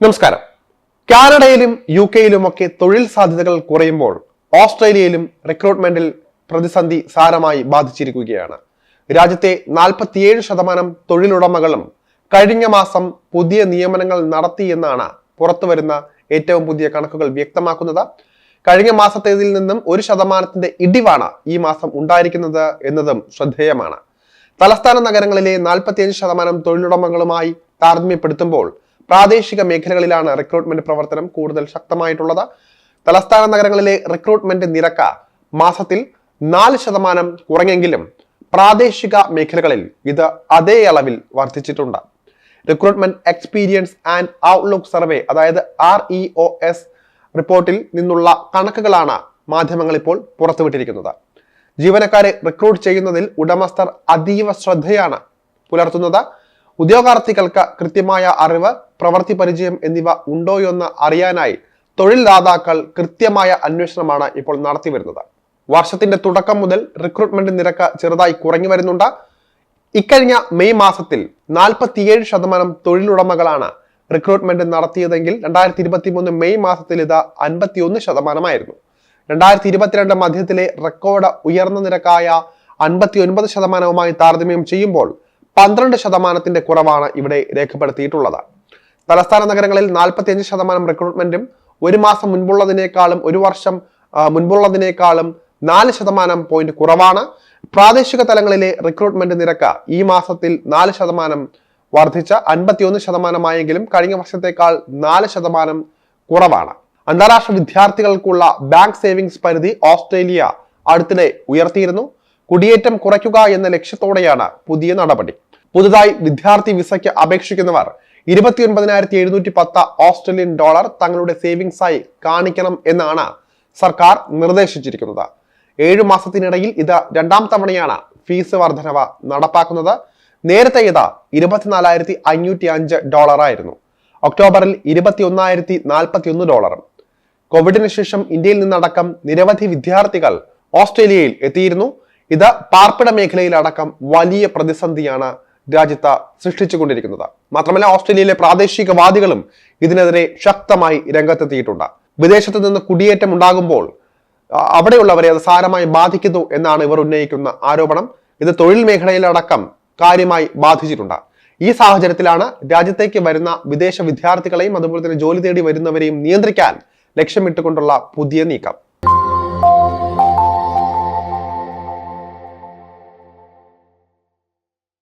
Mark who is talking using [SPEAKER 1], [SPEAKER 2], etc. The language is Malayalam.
[SPEAKER 1] നമസ്കാരം. കാനഡയിലും യു കെയിലുമൊക്കെ തൊഴിൽ സാധ്യതകൾ കുറയുമ്പോൾ ഓസ്ട്രേലിയയിലും റിക്രൂട്ട്മെന്റിൽ പ്രതിസന്ധി സാരമായി ബാധിച്ചിരിക്കുകയാണ്. രാജ്യത്തെ നാൽപ്പത്തിയേഴ് ശതമാനം തൊഴിലുടമകളും കഴിഞ്ഞ മാസം പുതിയ നിയമനങ്ങൾ നടത്തിയെന്നാണ് പുറത്തുവരുന്ന ഏറ്റവും പുതിയ കണക്കുകൾ വ്യക്തമാക്കുന്നത്. കഴിഞ്ഞ മാസത്തേതിൽ നിന്നും ഒരു ശതമാനത്തിന്റെ ഇടിവാണ് ഈ മാസം ഉണ്ടായിരിക്കുന്നത് എന്നതും ശ്രദ്ധേയമാണ്. തലസ്ഥാന നഗരങ്ങളിലെ നാൽപ്പത്തിയഞ്ച് ശതമാനം തൊഴിലുടമകളുമായി താരതമ്യപ്പെടുത്തുമ്പോൾ പ്രാദേശിക മേഖലകളിലാണ് റിക്രൂട്ട്മെന്റ് പ്രവർത്തനം കൂടുതൽ ശക്തമായിട്ടുള്ളത്. തലസ്ഥാന നഗരങ്ങളിലെ റിക്രൂട്ട്മെന്റ് നിരക്ക് മാസത്തിൽ നാല് ശതമാനം കുറഞ്ഞെങ്കിലും പ്രാദേശിക മേഖലകളിൽ ഇത് അതേ അളവിൽ വർദ്ധിച്ചിട്ടുണ്ട്. Recruitment experience and outlook survey അതായത് ആർ ഇ ഒ എസ് റിപ്പോർട്ടിൽ നിന്നുള്ള കണക്കുകളാണ് മാധ്യമങ്ങൾ ഇപ്പോൾ പുറത്തുവിട്ടിരിക്കുന്നത്. ജീവനക്കാരെ റിക്രൂട്ട് ചെയ്യുന്നതിൽ ഉടമസ്ഥർ അതീവ ശ്രദ്ധയാണ് പുലർത്തുന്നത്. ഉദ്യോഗാർത്ഥികൾക്ക് കൃത്യമായ അറിവ് പ്രവൃത്തി പരിചയം എന്നിവ ഉണ്ടോയെന്ന് അറിയാനായി തൊഴിൽദാതാക്കൾ കൃത്യമായ അന്വേഷണമാണ് ഇപ്പോൾ നടത്തി വരുന്നത്. വർഷത്തിന്റെ തുടക്കം മുതൽ റിക്രൂട്ട്മെന്റ് നിരക്ക് ചെറുതായി കുറഞ്ഞു വരുന്നുണ്ട്. ഇക്കഴിഞ്ഞ മെയ് മാസത്തിൽ നാൽപ്പത്തിയേഴ് ശതമാനം തൊഴിലുടമകളാണ് റിക്രൂട്ട്മെന്റ് നടത്തിയതെങ്കിൽ രണ്ടായിരത്തി ഇരുപത്തി മൂന്ന് മെയ് മാസത്തിൽ ഇത് അൻപത്തിയൊന്ന് ശതമാനമായിരുന്നു. രണ്ടായിരത്തി ഇരുപത്തിരണ്ട് മധ്യത്തിലെ റെക്കോർഡ് ഉയർന്ന നിരക്കായ അൻപത്തി ഒൻപത് ശതമാനവുമായി താരതമ്യം ചെയ്യുമ്പോൾ പന്ത്രണ്ട് ശതമാനത്തിന്റെ കുറവാണ് ഇവിടെ രേഖപ്പെടുത്തിയിട്ടുള്ളത്. തലസ്ഥാന നഗരങ്ങളിൽ നാൽപ്പത്തിയഞ്ച് ശതമാനം റിക്രൂട്ട്മെന്റും ഒരു മാസം മുൻപുള്ളതിനേക്കാളും ഒരു വർഷം മുൻപുള്ളതിനേക്കാളും നാല് ശതമാനം പോയിന്റ് കുറവാണ്. പ്രാദേശിക തലങ്ങളിലെ റിക്രൂട്ട്മെന്റ് നിരക്ക് ഈ മാസത്തിൽ നാല് ശതമാനം വർദ്ധിച്ച അൻപത്തിയൊന്ന് ശതമാനമായെങ്കിലും കഴിഞ്ഞ വർഷത്തേക്കാൾ നാല് ശതമാനം കുറവാണ്. അന്താരാഷ്ട്ര വിദ്യാർത്ഥികൾക്കുള്ള ബാങ്ക് സേവിങ്സ് പരിധി ഓസ്ട്രേലിയ അടുത്തിടെ ഉയർത്തിയിരുന്നു. കുടിയേറ്റം കുറയ്ക്കുക എന്ന ലക്ഷ്യത്തോടെയാണ് പുതിയ നടപടി. പുതുതായി വിദ്യാർത്ഥി വിസയ്ക്ക് അപേക്ഷിക്കുന്നവർ ഇരുപത്തിയൊൻപതിനായിരത്തി എഴുന്നൂറ്റി പത്ത് ഓസ്ട്രേലിയൻ ഡോളർ തങ്ങളുടെ സേവിങ്സായി കാണിക്കണം എന്നാണ് സർക്കാർ നിർദ്ദേശിച്ചിരിക്കുന്നത്. ഏഴു മാസത്തിനിടയിൽ ഇത് രണ്ടാം തവണയാണ് ഫീസ് വർധനവ് നടപ്പാക്കുന്നത്. നേരത്തെ ഇത് ഇരുപത്തിനാലായിരത്തി അഞ്ഞൂറ്റി അഞ്ച് ഡോളറായിരുന്നു. ഒക്ടോബറിൽ ഇരുപത്തി ഒന്നായിരത്തി നാൽപ്പത്തി ഒന്ന് ഡോളറും. കോവിഡിന് ശേഷം ഇന്ത്യയിൽ നിന്നടക്കം നിരവധി വിദ്യാർത്ഥികൾ ഓസ്ട്രേലിയയിൽ എത്തിയിരുന്നു. ഇത് പാർപ്പിട മേഖലയിലടക്കം വലിയ പ്രതിസന്ധിയാണ് രാജ്യത്ത് സൃഷ്ടിച്ചുകൊണ്ടിരിക്കുന്നത്. മാത്രമല്ല ഓസ്ട്രേലിയയിലെ പ്രാദേശികവാദികളും ഇതിനെതിരെ ശക്തമായി രംഗത്തെത്തിയിട്ടുണ്ട്. വിദേശത്ത് നിന്ന് കുടിയേറ്റം ഉണ്ടാകുമ്പോൾ അവിടെയുള്ളവരെ അത് സാരമായി ബാധിക്കുന്നു എന്നാണ് ഇവർ ഉന്നയിക്കുന്ന ആരോപണം. ഇത് തൊഴിൽ മേഖലയിലടക്കം കാര്യമായി ബാധിച്ചിട്ടുണ്ട്. ഈ സാഹചര്യത്തിലാണ് രാജ്യത്തേക്ക് വരുന്ന വിദേശ വിദ്യാർത്ഥികളെയും അതുപോലെ തന്നെ ജോലി തേടി വരുന്നവരെയും നിയന്ത്രിക്കാൻ ലക്ഷ്യമിട്ടുകൊണ്ടുള്ള പുതിയ നീക്കം.